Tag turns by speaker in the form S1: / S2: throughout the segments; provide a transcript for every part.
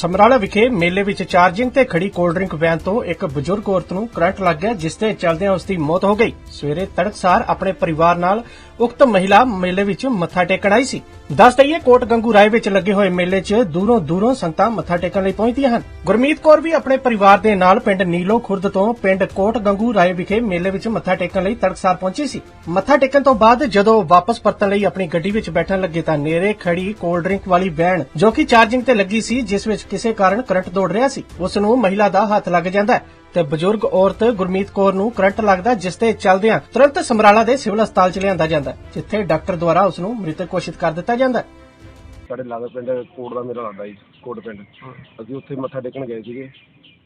S1: ਸਮਰਾਲਾ ਵਿਖੇ ਮੇਲੇ ਵਿੱਚ ਚਾਰਜਿੰਗ ਤੇ ਖੜੀ ਕੋਲਡ ਡਰਿੰਕ ਵੈਨ ਤੋਂ ਇੱਕ ਬਜ਼ੁਰਗ ਔਰਤ ਨੂੰ ਕਰੰਟ ਲੱਗ ਗਿਆ, ਜਿਸ ਦੇ ਚਲਦਿਆਂ ਉਸ ਦੀ ਮੌਤ ਹੋ ਗਈ। ਸਵੇਰੇ ਤੜਕਸਾਰ ਆਪਣੇ ਪਰਿਵਾਰ ਨਾਲ ਉਕਤ ਮਹਿਲਾ ਮੇਲੇ ਵਿੱਚ ਮੱਥਾ ਟੇਕਣ ਆਈ ਸੀ। ਦੱਸ ਦਈਏ, ਕੋਟ ਗੰਗੂ ਰਾਏ ਵਿੱਚ ਲੱਗੇ ਹੋਏ ਮੇਲੇ 'ਚ ਦੂਰੋਂ ਦੂਰੋਂ ਸੰਗਤਾਂ ਮੱਥਾ ਟੇਕਣ ਲਈ ਪਹੁੰਚਦੀਆਂ ਹਨ। ਗੁਰਮੀਤ ਕੌਰ ਵੀ ਆਪਣੇ ਪਰਿਵਾਰ ਦੇ ਨਾਲ ਪਿੰਡ ਨੀਲੋ ਖੁਰਦ ਤੋਂ ਪਿੰਡ ਕੋਟ ਗੰਗੂ ਰਾਏ ਵਿਖੇ ਮੇਲੇ ਵਿੱਚ ਮੱਥਾ ਟੇਕਣ ਲਈ ਤੜਕਸਾਰ ਪਹੁੰਚੀ ਸੀ। ਮੱਥਾ ਟੇਕਣ ਤੋਂ ਬਾਅਦ ਜਦੋਂ ਵਾਪਸ ਪਰਤਣ ਲਈ ਆਪਣੀ ਗੱਡੀ ਵਿੱਚ ਬੈਠਣ ਲੱਗੇ ਤਾਂ ਨੇੜੇ ਖੜੀ ਕੋਲਡ ਡਰਿੰਕ ਵਾਲੀ ਵੈਨ, ਜੋ ਕਿ ਚਾਰਜਿੰਗ ਤੇ ਲੱਗੀ ਸੀ, ਜਿਸ ਵਿੱਚ ਕਿਸੇ ਕਾਰਨ ਕਰੰਟ ਦੌੜ ਰਿਹਾ ਸੀ ਉਸ ਨੂੰ ਮਹਿਲਾ ਦਾ ਹੱਥ ਲੱਗ ਜਾਂਦਾ ਹੈ ਤੇ ਬਜ਼ੁਰਗ ਔਰਤ ਗੁਰਮੀਤ ਕੌਰ ਨੂੰ ਕਰੰਟ ਲੱਗਦਾ ਜਿਸ ਤੇ ਚਲਦਿਆਂ ਤੁਰੰਤ ਸਮਰਾਲਾ ਦੇ ਸਿਵਲ ਹਸਪਤਾਲ ਚ ਲਿਆਂਦਾ ਜਾਂਦਾ ਜਿੱਥੇ ਡਾਕਟਰ ਦੁਆਰਾ ਉਸ ਨੂੰ ਮ੍ਰਿਤਕ ਘੋਸ਼ਿਤ ਕਰ ਦਿੱਤਾ ਜਾਂਦਾ
S2: ਸਾਡੇ ਲਾਗੇ ਪਿੰਡ ਕੋਟ ਦਾ ਮੇਰਾ ਲੱਗਦਾ ਜੀ ਕੋਟ ਪਿੰਡ। ਅਸੀਂ ਉੱਥੇ ਮੱਥਾ ਟੇਕਣ ਗਏ ਸੀਗੇ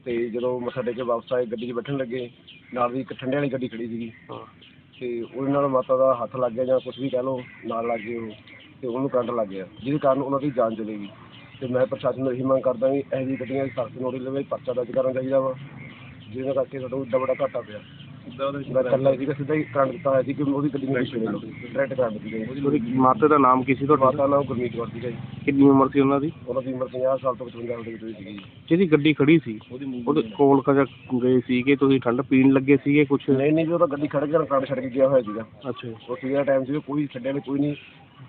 S2: ਤੇ ਜਦੋਂ ਮੱਥਾ ਟੇਕ ਕੇ ਵਾਪਸ ਆਏ ਗੱਡੀ 'ਚ ਬੈਠਣ ਲੱਗੇ ਨਾਲ ਦੀ ਇੱਕ ਠੰਡੇ ਵਾਲੀ ਗੱਡੀ ਖੜੀ ਸੀਗੀ। ਤੇ ਉਹਦੇ ਨਾਲ ਮਾਤਾ ਦਾ ਹੱਥ ਲੱਗ ਗਿਆ ਜਾਂ ਕੁਝ ਵੀ ਕਹਿ ਲਓ ਨਾਲ ਲੱਗ ਗਏ ਉਹ ਤੇ ਉਹਨੂੰ ਕਰੰਟ ਲੱਗ ਗਿਆ ਜਿਹਦੇ ਕਾਰਨ ਉਹਨਾਂ ਦੀ ਜਾਨ ਚਲੀ ਗਈ। ਤੇ ਮੈਂ ਪ੍ਰਸ਼ਾਸਨ ਨੂੰ ਇਹੀ ਮੰਗ ਕਰਦਾ ਵੀ ਇਹੋ ਜਿਹੀ ਗੱਡੀਆਂ ਦੀ ਸਖਤ ਨੋਟਿਸ ਲਵੇ ਪਰਚਾ ਦਰਜ ਕਰਨਾ ਚਾਹੀਦਾ ਵਾ ਜਿਹਦੇ ਕਰਕੇ ਸਾਡਾ ਏਡਾ ਵੱਡਾ ਘਾਟਾ ਪਿਆ। ਮੈਂ ਇਕੱਲਾ ਸੀਗਾ ਸਿੱਧਾ ਹੀ ਕਰੰਟ ਦਿੱਤਾ ਹੋਇਆ ਸੀ ਕਿ ਉਹਦੀ ਗੱਡੀ ਨੂੰ ਡਾਇਰੈਕਟ ਕਰੰਟ ਦਿੱਤੀ ਗਈ
S3: ਉਹਦੀ ਮਾਤਾ ਦਾ ਨਾਮ ਕੀ ਸੀ ਤੁਹਾਡਾ?
S2: ਮਾਤਾ ਨਾਮ ਗੁਰਮੀਤ ਕੌਰ ਸੀਗਾ ਜੀ।
S3: ਕਿੰਨੀ ਉਮਰ ਸੀ ਉਹਨਾਂ ਦੀ?
S2: ਉਹਨਾਂ ਦੀ ਉਮਰ 50 ਸਾਲ ਤੋਂ 55 ਸਾਲ ਦੇ ਵਿੱਚ ਸੀਗੀ
S3: ਜਿਹਦੀ ਗੱਡੀ ਖੜੀ ਸੀ? ਉਹਦੇ ਕੋਲ ਕਜਾ ਗਏ ਸੀ ਕਿ ਤੁਸੀਂ ਠੰਡ ਪੀਣ ਲੱਗੇ ਸੀਗੇ ਕੁਝ
S2: ਨਹੀਂ ਨਹੀਂ ਉਹ ਤਾਂ ਗੱਡੀ ਖੜ ਕੇ ਕਾਂਡ ਛੱਡ ਕੇ ਗਿਆ ਹੋਇਆ ਸੀਗਾ।
S3: ਅੱਛਾ।
S2: ਉਹ ਸੀਗਾ ਟਾਈਮ ਸੀ ਕੋਈ ਛੱਡਿਆ ਨਹੀਂ ਕੋਈ ਨਹੀਂ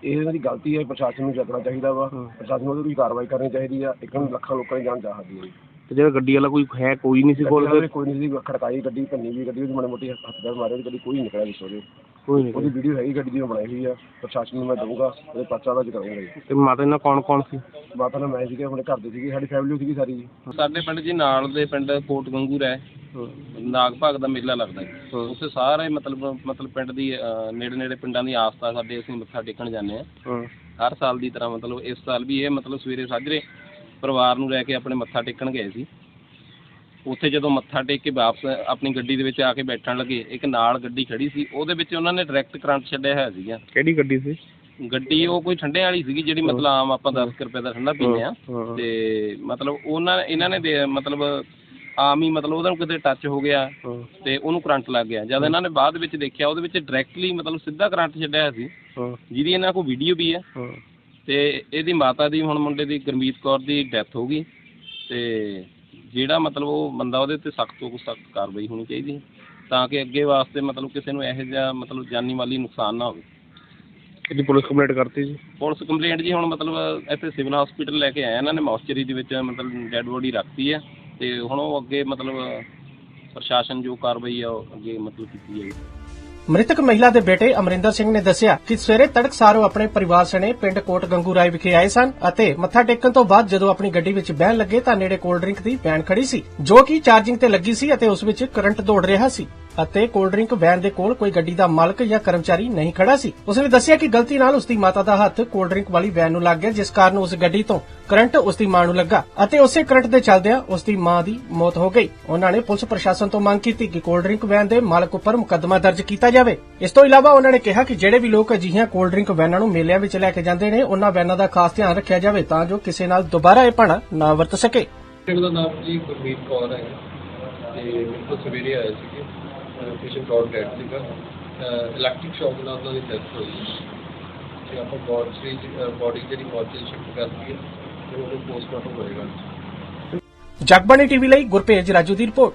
S2: ਇਹ ਇਹਨਾਂ ਦੀ ਗਲਤੀ ਹੈ ਪ੍ਰਸ਼ਾਸਨ ਨੂੰ ਜਗਣਾ ਚਾਹੀਦਾ ਵਾ। ਪ੍ਰਸ਼ਾਸਨ ਨੂੰ ਉਹਦੀ ਕਾਰਵਾਈ ਕਰਨੀ ਚਾਹੀਦੀ ਆ। ਇੱਕ ਨੂੰ ਲੱਖਾਂ ਲੋਕਾਂ ਦੀ ਜਾਨ ਜਾ ਸਕਦੀ ਹੈ। ਜੀ
S3: ਤੇ ਜਿਹੜਾ ਗੱਡੀ ਵਾਲਾ ਕੋਈ ਹੈ ਕੋਈ ਨਹੀਂ ਸੀ ਕੋਲ
S2: ਗੱਡੀ ਵਾਲੇ ਕੋਈ ਨਹੀਂ ਸੀ ਖੜਕਾਈ ਗੱਡੀ ਭੰਨੀ ਵੀ ਗੱਡੀ ਉਹਦੀ ਮਾੜੀ ਮੋਟੀ ਹੱਥ ਪੈਰ ਮਾਰੇ ਗੱਡੀ ਕੋਈ ਨਹੀਂ ਨਿਕਲਿਆ ਵਿੱਚ ਉਹਦੇ।
S3: ਕੋਈ ਨਹੀਂ
S2: ਉਹਦੀ ਵੀਡੀਓ ਹੈਗੀ ਗੱਡੀ ਦੀ ਮੈਂ ਬਣਾਈ ਹੋਈ ਆ। ਪ੍ਰਸ਼ਾਸਨ ਨੂੰ ਮੈਂ ਦਊਂਗਾ ਉਹਦੇ ਪਰਚਾ ਦਰਜ ਕਰਾਂਗਾ ਜੀ।
S3: ਤੇ ਮਾਤਾ ਨਾਲ ਕੌਣ ਕੌਣ ਸੀ?
S2: ਮਾਤਾ ਨਾਲ ਮੈਂ ਸੀਗੇ ਆਪਣੇ ਘਰ ਦੇ ਸੀਗੇ ਸਾਡੀ ਫੈਮਿਲੀ ਸੀਗੀ ਸਾਰੀ ਜੀ।
S4: ਸਾਡੇ ਪਿੰਡ ਜੀ ਨਾਲ ਦੇ ਪਿੰਡ ਕੋਟ ਗੰਗੂਰ ਹੈ। ਨਾਗ ਭਾਗ ਦਾ ਮੇਲਾ ਲੱਗਦਾ ਹੈ। ਉੱਥੇ ਸਾਰੇ ਮਤਲਬ ਮਤਲਬ ਪਿੰਡ ਦੀ ਨੇੜੇ ਨੇੜੇ ਪਿੰਡਾਂ ਦੀ ਆਸਥਾ ਸਾਡੇ ਅਸੀਂ ਮੱਥਾ ਟੇਕਣ ਜਾਂਦੇ ਆ
S3: ਹਾਂ
S4: ਹਰ ਸਾਲ ਦੀ ਤਰ੍ਹਾਂ ਮਤਲਬ ਇਸ ਸਾਲ ਵੀ ਇਹ ਮਤਲਬ ਸਵੇਰੇ ਸਾਜਰੇ ਪਰਿਵਾਰ ਨੂੰ ਲੈ ਕੇ ਆਪਣੇ ਮੱਥਾ ਟੇਕਣ ਗਏ ਸੀ। ਉੱਥੇ ਜਦੋਂ ਮੱਥਾ ਟੇਕ ਕੇ ਵਾਪਸ ਆਪਣੀ ਗੱਡੀ ਦੇ ਵਿੱਚ ਆ ਕੇ ਬੈਠਣ ਲੱਗੇ ਇੱਕ ਨਾਲ ਗੱਡੀ ਖੜੀ ਸੀ ਉਹਦੇ ਵਿੱਚ ਉਹਨਾਂ ਨੇ ਡਾਇਰੈਕਟ ਕਰੰਟ ਛੱਡਿਆ ਹੋਇਆ ਸੀਗਾ।
S3: ਕਿਹੜੀ ਗੱਡੀ ਸੀ?
S4: ਗੱਡੀ ਉਹ ਕੋਈ ਠੰਡੇ ਵਾਲੀ ਸੀਗੀ ਜਿਹੜੀ ਮਤਲਬ ਆਮ ਆਪਾਂ 10 ਰੁਪਏ ਦਾ ਠੰਡਾ ਪੀਂਦੇ ਆ
S3: ਹਾਂ।
S4: ਤੇ ਮਤਲਬ ਉਹਨਾਂ ਇਹਨਾਂ ਨੇ ਦੇ- ਮਤਲਬ ਆਮ ਹੀ ਮਤਲਬ ਉਹਦਾ ਕਿਤੇ ਟੱਚ ਹੋ ਗਿਆ ਤੇ ਉਹਨੂੰ ਕਰੰਟ ਲੱਗ ਗਿਆ। ਜਦ ਇਹਨਾਂ ਨੇ ਬਾਅਦ ਵਿੱਚ ਦੇਖਿਆ ਉਹਦੇ ਵਿੱਚ ਡਾਇਰੈਕਟਲੀ ਮਤਲਬ ਸਿੱਧਾ ਕਰੰਟ ਛੱਡਿਆ ਸੀ। ਜਿਹਦੀ ਇਹਨਾਂ ਕੋਲ ਵੀਡੀਓ ਵੀ ਹੈ। ਤੇ ਇਹਦੀ ਮਾਤਾ ਦੀ ਹੁਣ ਮੁੰਡੇ ਦੀ ਗੁਰਮੀਤ ਕੌਰ ਦੀ ਡੈਥ ਹੋ ਗਈ। ਤੇ ਜਿਹੜਾ ਮਤਲਬ ਉਹ ਬੰਦਾ ਉਹਦੇ ਤੇ ਸਖਤ ਤੋਂ ਸਖਤ ਕਾਰਵਾਈ ਹੋਣੀ ਚਾਹੀਦੀ ਤਾਂ ਕਿ ਅੱਗੇ ਵਾਸਤੇ ਮਤਲਬ ਕਿਸੇ ਨੂੰ ਇਹੋ ਜਿਹਾ ਮਤਲਬ ਜਾਨੀ ਮਾਲੀ ਨੁਕਸਾਨ ਨਾ ਹੋਵੇ।
S3: ਇਹਦੀ ਪੁਲਿਸ ਕੰਪਲੇਂਟ ਕਰਤੀ ਜੀ?
S4: ਪੁਲਿਸ ਕੰਪਲੇਂਟ ਜੀ ਹੁਣ ਮਤਲਬ ਇੱਥੇ ਸਿਵਲ ਹਸਪੀਟਲ ਲੈ ਕੇ ਆਏ ਇਹਨਾਂ ਨੇ ਮੌਸਚਰੀ ਦੇ ਵਿੱਚ ਮਤਲਬ ਡੈੱਡ ਬੋਡੀ ਰੱਖਤੀ ਹੈ। ਤੇ ਹੁਣ ਉਹ ਅੱਗੇ ਮਤਲਬ ਪ੍ਰਸ਼ਾਸਨ ਜੋ ਕਾਰਵਾਈ ਆ ਉਹ ਅੱਗੇ ਮਤਲਬ ਕੀਤੀ ਜਾਏਗੀ।
S1: ਮ੍ਰਿਤਕ ਮਹਿਲਾ ਦੇ ਬੇਟੇ ਅਮਰਿੰਦਰ ਸਿੰਘ ਨੇ ਦੱਸਿਆ ਕਿ ਸਵੇਰੇ ਤੜਕਸਾਰ ਉਹ ਆਪਣੇ ਪਰਿਵਾਰ ਸਣੇ ਪਿੰਡ ਕੋਟ ਗੰਗੂ ਰਾਏ ਵਿਖੇ ਆਏ ਸਨ ਅਤੇ ਮੱਥਾ ਟੇਕਣ ਤੋਂ ਬਾਅਦ ਜਦੋਂ ਆਪਣੀ ਗੱਡੀ ਵਿੱਚ ਬਹਿਣ ਲੱਗੇ ਤਾਂ ਨੇੜੇ ਕੋਲਡ ਡਰਿੰਕ ਦੀ ਵੈਨ ਖੜੀ ਸੀ, ਜੋ ਕਿ ਚਾਰਜਿੰਗ ਤੇ ਲੱਗੀ ਸੀ ਅਤੇ ਉਸ ਵਿੱਚ ਕਰੰਟ ਦੌੜ ਰਿਹਾ ਸੀ। ਅਤੇ ਕੋਲਡ ਡਰਿੰਕ ਵੈਨ ਦੇ ਕੋਲ ਕੋਈ ਗੱਡੀ ਦਾ ਮਾਲਕ ਜਾਂ ਕਰਮਚਾਰੀ ਨਹੀਂ ਖੜਾ ਸੀ। ਉਸਨੇ ਦੱਸਿਆ ਕਿ ਗਲਤੀ ਨਾਲ ਉਸ ਮਾਤਾ ਦਾ ਹੱਥ ਕੋਲਡ ਡਰਿੰਕ ਵਾਲੀ ਵੈਨ ਨੂੰ ਲੱਗ ਗਿਆ, ਜਿਸ ਕਾਰਨ ਉਸ ਗੱਡੀ ਤੋਂ ਕਰੰਟ ਉਸ ਦੀ ਮਾਂ ਨੂੰ ਲੱਗਾ ਅਤੇ ਉਸੇ ਕਰੰਟ ਦੇ ਚੱਲਦਿਆਂ ਉਸ ਦੀ ਮਾਂ ਦੀ ਮੌਤ ਹੋ ਗਈ। ਉਹਨਾਂ ਨੇ ਪੁਲਿਸ ਪ੍ਰਸ਼ਾਸਨ ਤੋਂ ਮੰਗ ਕੀਤੀ ਕਿ ਕੋਲਡ ਡਰਿੰਕ ਵੈਨ ਦੇ ਮਾਲਕ ਉੱਪਰ ਮੁਕੱਦਮਾ ਦਰਜ ਕੀਤਾ ਜਾਵੇ। ਇਸ ਤੋਂ ਇਲਾਵਾ ਉਹਨਾਂ ਨੇ ਕਿਹਾ ਕਿ ਜਿਹੜੇ ਵੀ ਲੋਕ ਅਜਿਹੀਆਂ ਕੋਲਡ ਡਰਿੰਕ ਵੈਨਾਂ ਨੂੰ ਮੇਲਿਆਂ ਵਿੱਚ ਲੈ ਕੇ ਜਾਂਦੇ ਨੇ, ਉਹਨਾਂ ਵੈਨਾਂ ਦਾ ਖਾਸ ਧਿਆਨ ਰੱਖਿਆ ਜਾਵੇ ਤਾਂ ਜੋ ਕਿਸੇ ਨਾਲ ਦੁਬਾਰਾ ਇਹ ਭਾਣਾ ਨਾ ਵਰਤ ਸਕੇ।
S5: ਪਿੰਡ ਦਾ ਨਾਮ ਜੀ ਗੁਰਮੀਤ ਕੌਰ ਹੈ। ਤੇ ਸਵੇਰੇ ਆਏ ਸੀਗੇ ਪੇਸ਼ੈਂਟ ਕੌਰ ਡੈਡ ਸੀਗਾ ਇਲੈਕਟ੍ਰਿਕ ਸ਼ੌਕ ਨਾਲ ਉਹਨਾਂ ਦੀ ਡੈਥ ਹੋਈ ਤੇ ਆਪਾਂ ਬੋਡੀ ਬੋਡੀ ਜਿਹੜੀ ਮੋਰਚੇ ਸ਼ਿਫਟ ਕਰਤੀ ਹੈ, ਤੇ ਉਹਨੂੰ ਪੋਸਟਮਾਰਟਮ ਹੋਏਗਾ।
S1: ਜਗਬਾਣੀ ਟੀਵੀ ਲਈ ਗੁਰਪੇਜ ਰਾਜੂ ਦੀ ਰਿਪੋਰਟ।